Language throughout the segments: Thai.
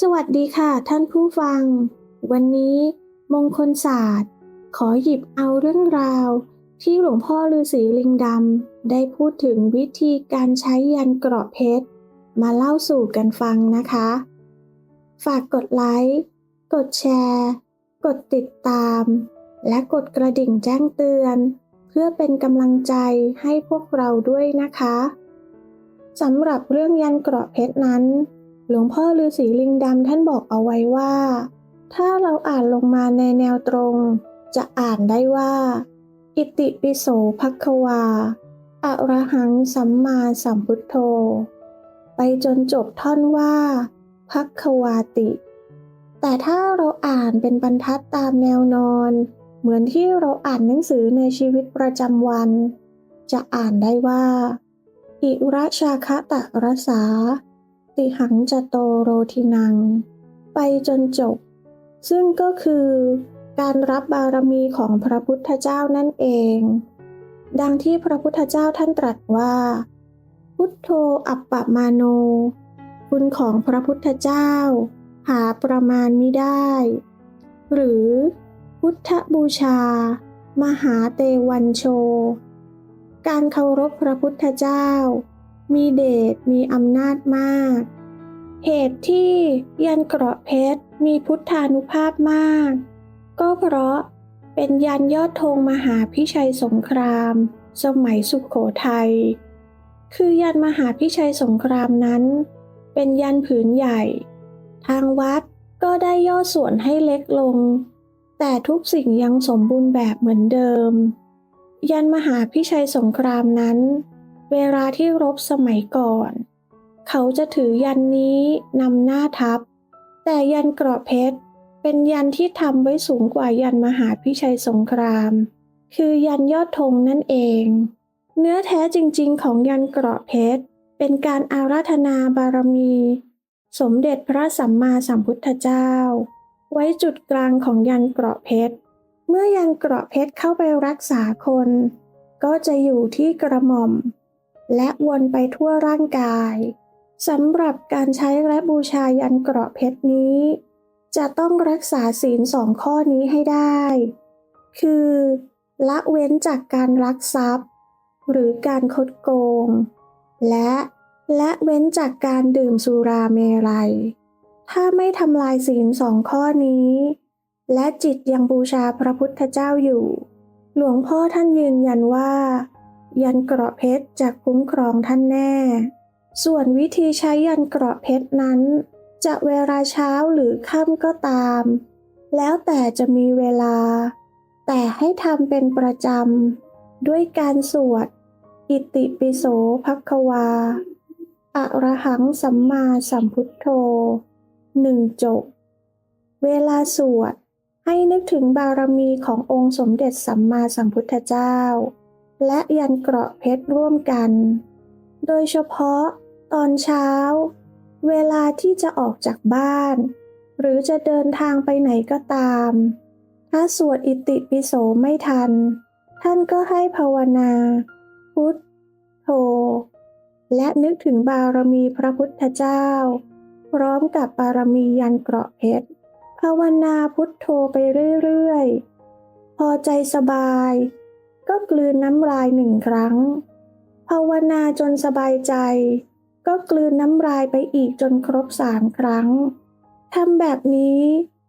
สวัสดีค่ะท่านผู้ฟัง วันนี้มงคลศาสตร์ ขอหยิบเอาเรื่องราว ที่หลวงพ่อฤาษีลิงดำได้พูดถึงวิธีการใช้ยันเกราะเพชร มาเล่าสู่กันฟังนะคะ ฝากกดไลค์ กดแชร์ กดติดตาม และกดกระดิ่งแจ้งเตือน เพื่อเป็นกำลังใจให้พวกเราด้วยนะคะสำหรับเรื่องยันเกราะเพชรนั้น หลวงพ่อฤาษีลิงดำท่านบอกเอาไว้ว่า ถ้าเราอ่านลงมาในแนวตรง จะอ่านได้ว่า อิติปิโสภัควาอะระหังสัมมาสัมพุทโธ ไปจนจบท่อนว่าภัควาติ แต่ถ้าเราอ่านเป็นบรรทัดตามแนวนอน เหมือนที่เราอ่านหนังสือในชีวิตประจำวัน จะอ่านได้ว่า อิระชาคะตะรสา ติหังจะโตโรทินัง ไปจนจบ ซึ่งก็คือการรับบารมีของพระพุทธเจ้านั่นเอง ดังที่พระพุทธเจ้าท่านตรัสว่า พุทโธอัปปมาโน คุณของพระพุทธเจ้า หาประมาณมิได้ หรือพุทธบูชา มหาเตวันโช การเคารพพระพุทธเจ้า มีเดชมีอำนาจมาก เหตุที่ยันเกราะเพชรมีพุทธานุภาพมาก ก็เพราะเป็นยันยอดธงมหาพิชัยสงคราม สมัยสุขโขทัย คือยันมหาพิชัยสงครามนั้น เป็นยันผืนใหญ่ ทางวัดก็ได้ย่อส่วนให้เล็กลง แต่ทุกสิ่งยังสมบูรณ์แบบเหมือนเดิม ยันมหาพิชัยสงครามนั้น เวลาที่รบสมัยก่อน เขาจะถือยันนี้นำหน้าทัพ แต่ยันเกราะเพชร เป็นยันที่ทำไว้สูงกว่ายันมหาพิชัยสงคราม คือยันยอดธงนั่นเอง เนื้อแท้จริงๆ ของยันเกราะเพชร เป็นการอาราธนาบารมี สมเด็จพระสัมมาสัมพุทธเจ้า ไว้จุดกลางของยันเกราะเพชร เมื่อยันเกราะเพชรเข้าไปรักษาคน ก็จะอยู่ที่กระหม่อม และวนไปทั่วร่างกายสำหรับการใช้และบูชายันเกราะเพชรนี้ จะต้องรักษาศีลสองข้อนี้ให้ได้ คือ ละเว้นจากการลักทรัพย์ หรือการคดโกง และละเว้นจากการดื่มสุราเมรัย ถ้าไม่ทำลายศีลสองข้อนี้ และจิตยังบูชาพระพุทธเจ้าอยู่ หลวงพ่อท่านยืนยันว่า ยันเกราะเพชรจะคุ้มครองท่านแน่ ส่วนวิธีใช้ยันเกราะเพชรนั้น จะเวลาเช้าหรือค่ำก็ตาม แล้วแต่จะมีเวลา แต่ให้ทำเป็นประจำ ด้วยการสวด อิติปิโสภัควาอะระหังสัมมาสัมพุทโธหนึ่งจบ เวลาสวดให้นึกถึงบารมีขององค์สมเด็จสัมมาสัมพุทธเจ้า และยันเกราะเพชรร่วมกัน โดยเฉพาะตอนเช้า เวลาที่จะออกจากบ้าน หรือจะเดินทางไปไหนก็ตาม ถ้าสวดอิติปิโสไม่ทัน ท่านก็ให้ภาวนา พุทโธ และนึกถึงบารมีพระพุทธเจ้า พร้อมกับบารมียันเกราะเพชรภาวนาพุทโธไปเรื่อยๆ พอใจสบาย ก็กลืนน้ำลายหนึ่งครั้ง ภาวนาจนสบายใจ ก็กลืนน้ำลายไปอีกจนครบสามครั้งทำแบบนี้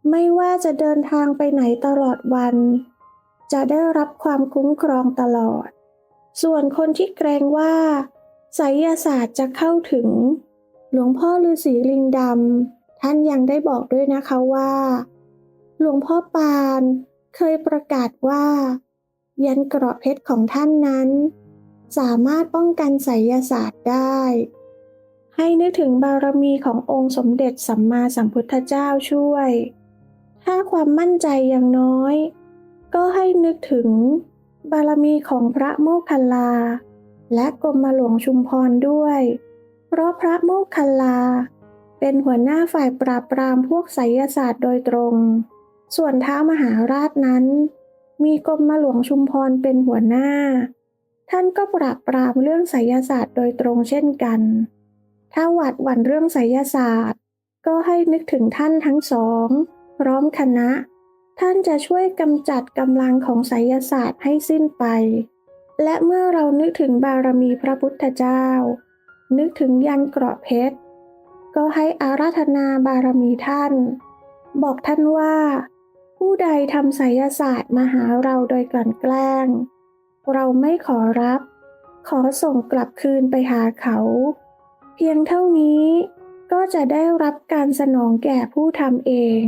ไม่ว่าจะเดินทางไปไหนตลอดวัน จะได้รับความคุ้มครองตลอด ส่วนคนที่เกรงว่าไสยศาสตร์จะเข้าถึง หลวงพ่อฤาษีลิงดำท่านยังได้บอกด้วยนะคะว่า หลวงพ่อปานเคยประกาศว่า ยันเกราะเพชรของท่านนั้น สามารถป้องกันไสยศาสตร์ได้ ให้นึกถึงบารมีขององค์สมเด็จสัมมาสัมพุทธเจ้าช่วย ถ้าความมั่นใจยังน้อย ก็ให้นึกถึงบารมีของพระโมคคัลลา และกรมหลวงชุมพรด้วย เพราะพระโมคคัลลา เป็นหัวหน้าฝ่ายปราบปรามพวกไสยศาสตร์โดยตรง ส่วนท้ามหาราชนั้น มีกรมหลวงชุมพรเป็นหัวหน้า ท่านก็ปราบปรามเรื่องไสยศาสตร์โดยตรงเช่นกัน ถ้าหวัดหวั่นเรื่องไสยศาสตร์ ก็ให้นึกถึงท่านทั้งสอง พร้อมคณะ ท่านจะช่วยกำจัดกำลังของไสยศาสตร์ให้สิ้นไป และเมื่อเรานึกถึงบารมีพระพุทธเจ้า นึกถึงยันเกราะเพชร ก็ให้อาราธนาบารมีท่าน บอกท่านว่า ผู้ใดทำไสยศาสตร์มาหาเราโดยกลั่นแกล้ง เราไม่ขอรับ ขอส่งกลับคืนไปหาเขา เพียงเท่านี้ก็จะได้รับการสนองแก่ผู้ทำเอง